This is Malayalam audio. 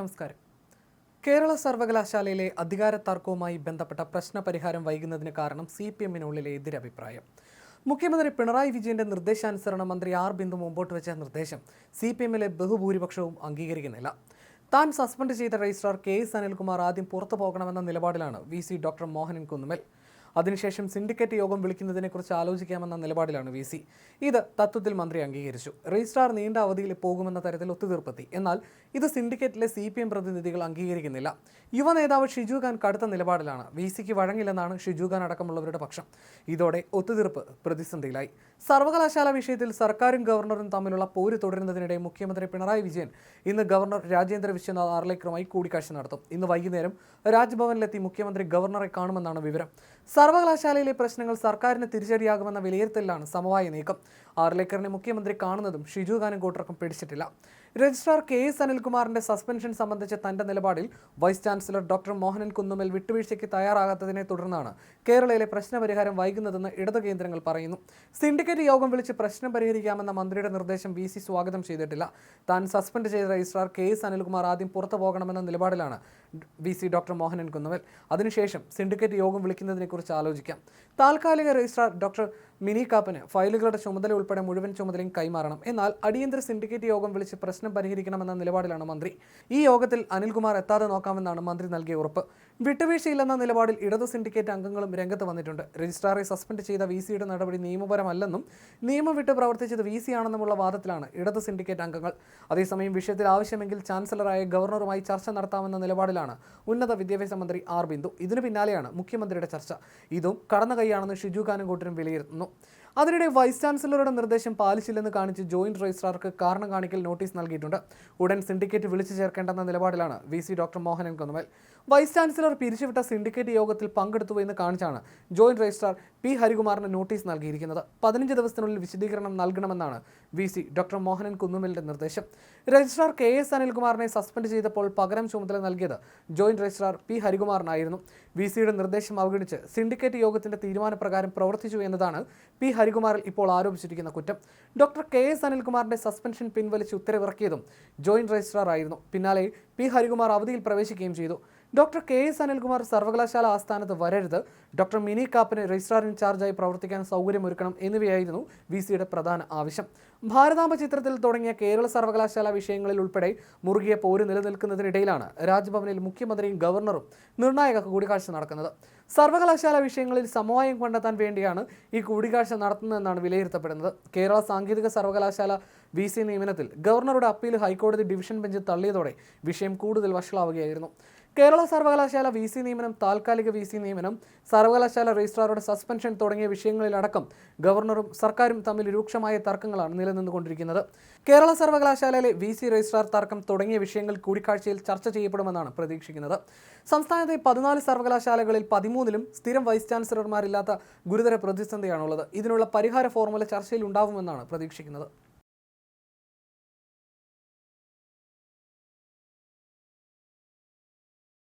നമസ്കാരം. കേരള സർവകലാശാലയിലെ അധികാര തർക്കവുമായി ബന്ധപ്പെട്ട പ്രശ്നപരിഹാരം വൈകുന്നതിന് കാരണം സി പി എമ്മിനുള്ളിലെ എതിരഭിപ്രായം. മുഖ്യമന്ത്രി പിണറായി വിജയന്റെ നിർദ്ദേശാനുസരണം മന്ത്രി ആർ ബിന്ദു മുമ്പോട്ട് വെച്ച നിർദ്ദേശം സി പി എമ്മിലെ ബഹുഭൂരിപക്ഷവും അംഗീകരിക്കുന്നില്ല. താൻ സസ്പെൻഡ് ചെയ്ത രജിസ്ട്രാർ കെ എസ് അനിൽകുമാർ ആദ്യം പുറത്തു പോകണമെന്ന നിലപാടിലാണ് V C doctor Mohanan Kunnummal അതിനുശേഷം സിൻഡിക്കേറ്റ് യോഗം വിളിക്കുന്നതിനെക്കുറിച്ച് ആലോചിക്കാമെന്ന നിലപാടിലാണ് വി സി. ഇത് തത്വത്തിൽ മന്ത്രി അംഗീകരിച്ചു. രജിസ്ട്രാർ നീണ്ട അവധിയിൽ പോകുമെന്ന തരത്തിൽ ഒത്തുതീർപ്പെത്തി. എന്നാൽ ഇത് സിൻഡിക്കേറ്റിലെ സി പി എം പ്രതിനിധികൾ അംഗീകരിക്കുന്നില്ല. യുവ നേതാവ് ഷിജു ഖാൻ കടുത്ത നിലപാടിലാണ്. വി സിക്ക് വഴങ്ങില്ലെന്നാണ് ഷിജു ഖാൻ അടക്കമുള്ളവരുടെ പക്ഷം. ഇതോടെ ഒത്തുതീർപ്പ് പ്രതിസന്ധിയിലായി. സർവകലാശാല വിഷയത്തിൽ സർക്കാരും ഗവർണറും തമ്മിലുള്ള പോര് തുടരുന്നതിനിടെ മുഖ്യമന്ത്രി പിണറായി വിജയൻ ഇന്ന് ഗവർണർ രാജേന്ദ്ര വിശ്വനാഥ് ആർലേക്കറുമായി കൂടിക്കാഴ്ച നടത്തും. ഇന്ന് വൈകുന്നേരം രാജ്ഭവനിലെത്തി മുഖ്യമന്ത്രി ഗവർണറെ കാണുമെന്നാണ് വിവരം. സർവകലാശാലയിലെ പ്രശ്നങ്ങൾ സർക്കാരിന് തിരിച്ചടിയാകുമെന്ന വിലയിരുത്തലിലാണ് സമവായ നീക്കം. ആർലേക്കറിനെ മുഖ്യമന്ത്രി കാണുന്നതും ഷിജു ഖാനും കൂട്ടർക്കും പിടിച്ചിട്ടില്ല. രജിസ്ട്രാർ കെ എസ് അനിൽകുമാറിന്റെ സസ്പെൻഷൻ സംബന്ധിച്ച തന്റെ നിലപാടിൽ vice chancellor doctor Mohanan Kunnummal വിട്ടുവീഴ്ചയ്ക്ക് തയ്യാറാകാത്തതിനെ തുടർന്നാണ് കേരളയിലെ പ്രശ്നപരിഹാരം വൈകുന്നതെന്ന് ഇടത് കേന്ദ്രങ്ങൾ പറയുന്നു. സിൻഡിക്കേറ്റ് യോഗം വിളിച്ച് പ്രശ്നം പരിഹരിക്കാമെന്ന മന്ത്രിയുടെ നിർദ്ദേശം വി സ്വാഗതം ചെയ്തിട്ടില്ല. താൻ സസ്പെൻഡ് ചെയ്ത രജിസ്ട്രാർ കെ എസ് അനിൽകുമാർ ആദ്യം പുറത്തു പോകണമെന്ന നിലപാടിലാണ് V C doctor Mohanan Kunnummal അതിനുശേഷം സിൻഡിക്കേറ്റ് യോഗം വിളിക്കുന്നതിനെക്കുറിച്ച് ആലോചിക്കാം. താൽക്കാലിക രജിസ്ട്രാർ ഡോക്ടർ മിനി കാപ്പന് ഫയലുകളുടെ ചുമതല ഉൾപ്പെടെ മുഴുവൻ ചുമതലയും കൈമാറണം. എന്നാൽ അടിയന്തര സിൻഡിക്കേറ്റ് യോഗം വിളിച്ച് പ്രശ്നം പരിഹരിക്കണമെന്ന നിലപാടിലാണ് മന്ത്രി. ഈ യോഗത്തിൽ അനിൽകുമാർ എത്താതെ നോക്കാമെന്നാണ് മന്ത്രി നൽകിയ ഉറപ്പ്. വിട്ടുവീഴ്ചയില്ലെന്ന നിലപാടിൽ ഇടതു സിൻഡിക്കേറ്റ് അംഗങ്ങളും രംഗത്ത് വന്നിട്ടുണ്ട്. രജിസ്ട്രാറെ സസ്പെൻഡ് ചെയ്ത വി സിയുടെ നടപടി നിയമപരമല്ലെന്നും നിയമം വിട്ട് പ്രവർത്തിച്ചത് വി സി ആണെന്നുമുള്ള വാദത്തിലാണ് ഇടത് സിൻഡിക്കേറ്റ് അംഗങ്ങൾ. അതേസമയം വിഷയത്തിൽ ആവശ്യമെങ്കിൽ ചാൻസലറായ ഗവർണറുമായി ചർച്ച നടത്താമെന്ന നിലപാടിലാണ് ഉന്നത വിദ്യാഭ്യാസ മന്ത്രി ആർ ബിന്ദു. ഇതിനു പിന്നാലെയാണ് മുഖ്യമന്ത്രിയുടെ ചർച്ച. ഇതും കടന്ന കൈയാണെന്ന് ഷിജു കാനംകൂട്ടരും വിലയിരുത്തുന്നു. അതിനിടെ വൈസ് ചാൻസലറുടെ നിർദ്ദേശം പാലിച്ചില്ലെന്ന് കാണിച്ച് ജോയിന്റ് രജിസ്ട്രാർക്ക് കാരണം കാണിക്കൽ നോട്ടീസ് നൽകിയിട്ടുണ്ട്. ഉടൻ സിൻഡിക്കേറ്റ് വിളിച്ചു ചേർക്കേണ്ടെന്ന നിലപാടിലാണ് V C doctor Mohanan Kunnummal. Vice chancellor പിരിച്ചുവിട്ട സിൻഡിക്കേറ്റ് യോഗത്തിൽ പങ്കെടുത്തു എന്ന് കാണിച്ചാണ് ജോയിന്റ് രജിസ്ട്രാർ പി ഹരികുമാറിന് നോട്ടീസ് നൽകിയിരിക്കുന്നത്. പതിനഞ്ച് ദിവസത്തിനുള്ളിൽ വിശദീകരണം നൽകണമെന്നാണ് വി സി ഡോക്ടർ മോഹനൻ കുന്നുമലിന്റെ നിർദ്ദേശം. രജിസ്ട്രാർ കെ എസ് അനിൽകുമാറിനെ സസ്പെൻഡ് ചെയ്തപ്പോൾ പകരം ചുമതല നൽകിയത് ജോയിന്റ് രജിസ്ട്രാർ പി ഹരികുമാറിനായിരുന്നു. വി സിയുടെ നിർദ്ദേശം അവഗണിച്ച് സിൻഡിക്കേറ്റ് യോഗത്തിന്റെ തീരുമാനപ്രകാരം പ്രവർത്തിച്ചു എന്നതാണ് പി ഹരികുമാറിൽ ഇപ്പോൾ ആരോപിച്ചിരിക്കുന്ന കുറ്റം. ഡോക്ടർ കെ എസ് അനിൽകുമാറിന്റെ സസ്പെൻഷൻ പിൻവലിച്ച് ഉത്തരവിറക്കിയതും ജോയിന്റ് രജിസ്ട്രാർ ആയിരുന്നു പിന്നാലെ പി ഹരികുമാർ അവധിയിൽ പ്രവേശിക്കുകയും ചെയ്തു. ഡോക്ടർ കെ എസ് അനിൽകുമാർ സർവകലാശാല ആസ്ഥാനത്ത് വരരുത്. ഡോക്ടർ മിനി കാപ്പിന് രജിസ്ട്രാർ ഇൻചാർജായി പ്രവർത്തിക്കാൻ സൗകര്യമൊരുക്കണം എന്നിവയായിരുന്നു വി സിയുടെ പ്രധാന ആവശ്യം. ഭാരതാംബ ചിത്രത്തിൽ തുടങ്ങിയ കേരള സർവകലാശാല വിഷയങ്ങളിൽ ഉൾപ്പെടെ മുറുകിയ പോര് നിലനിൽക്കുന്നതിനിടയിലാണ് രാജ്ഭവനിൽ മുഖ്യമന്ത്രിയും ഗവർണറും നിർണായക കൂടിക്കാഴ്ച നടക്കുന്നത്. സർവകലാശാല വിഷയങ്ങളിൽ സമവായം കണ്ടെത്താൻ വേണ്ടിയാണ് ഈ കൂടിക്കാഴ്ച നടത്തുന്നതെന്നാണ് വിലയിരുത്തപ്പെടുന്നത്. കേരള സാങ്കേതിക സർവകലാശാല വി സി നിയമനത്തിൽ ഗവർണറുടെ അപ്പീൽ ഹൈക്കോടതി ഡിവിഷൻ ബെഞ്ച് തള്ളിയതോടെ വിഷയം കൂടുതൽ വഷളാവുകയായിരുന്നു. കേരള സർവകലാശാല വി സി നിയമനം താൽക്കാലിക വി സി നിയമനം സർവകലാശാല രജിസ്ട്രാറുടെ സസ്പെൻഷൻ തുടങ്ങിയ വിഷയങ്ങളിലടക്കം ഗവർണറും സർക്കാരും തമ്മിൽ രൂക്ഷമായ തർക്കങ്ങളാണ് നിലനിന്നുകൊണ്ടിരിക്കുന്നത്. കേരള സർവകലാശാലയിലെ വി സി രജിസ്ട്രാർ തർക്കം തുടങ്ങിയ വിഷയങ്ങൾ കൂടിക്കാഴ്ചയിൽ ചർച്ച ചെയ്യപ്പെടുമെന്നാണ് പ്രതീക്ഷിക്കുന്നത്. സംസ്ഥാനത്തെ പതിനാല് സർവകലാശാലകളിൽ പതിമൂന്നിലും സ്ഥിരം വൈസ് ചാൻസലർമാരില്ലാത്ത ഗുരുതര പ്രതിസന്ധിയാണുള്ളത്. ഇതിനുള്ള പരിഹാര ഫോർമുല ചർച്ചയിൽ ഉണ്ടാവുമെന്നാണ് പ്രതീക്ഷിക്കുന്നത്.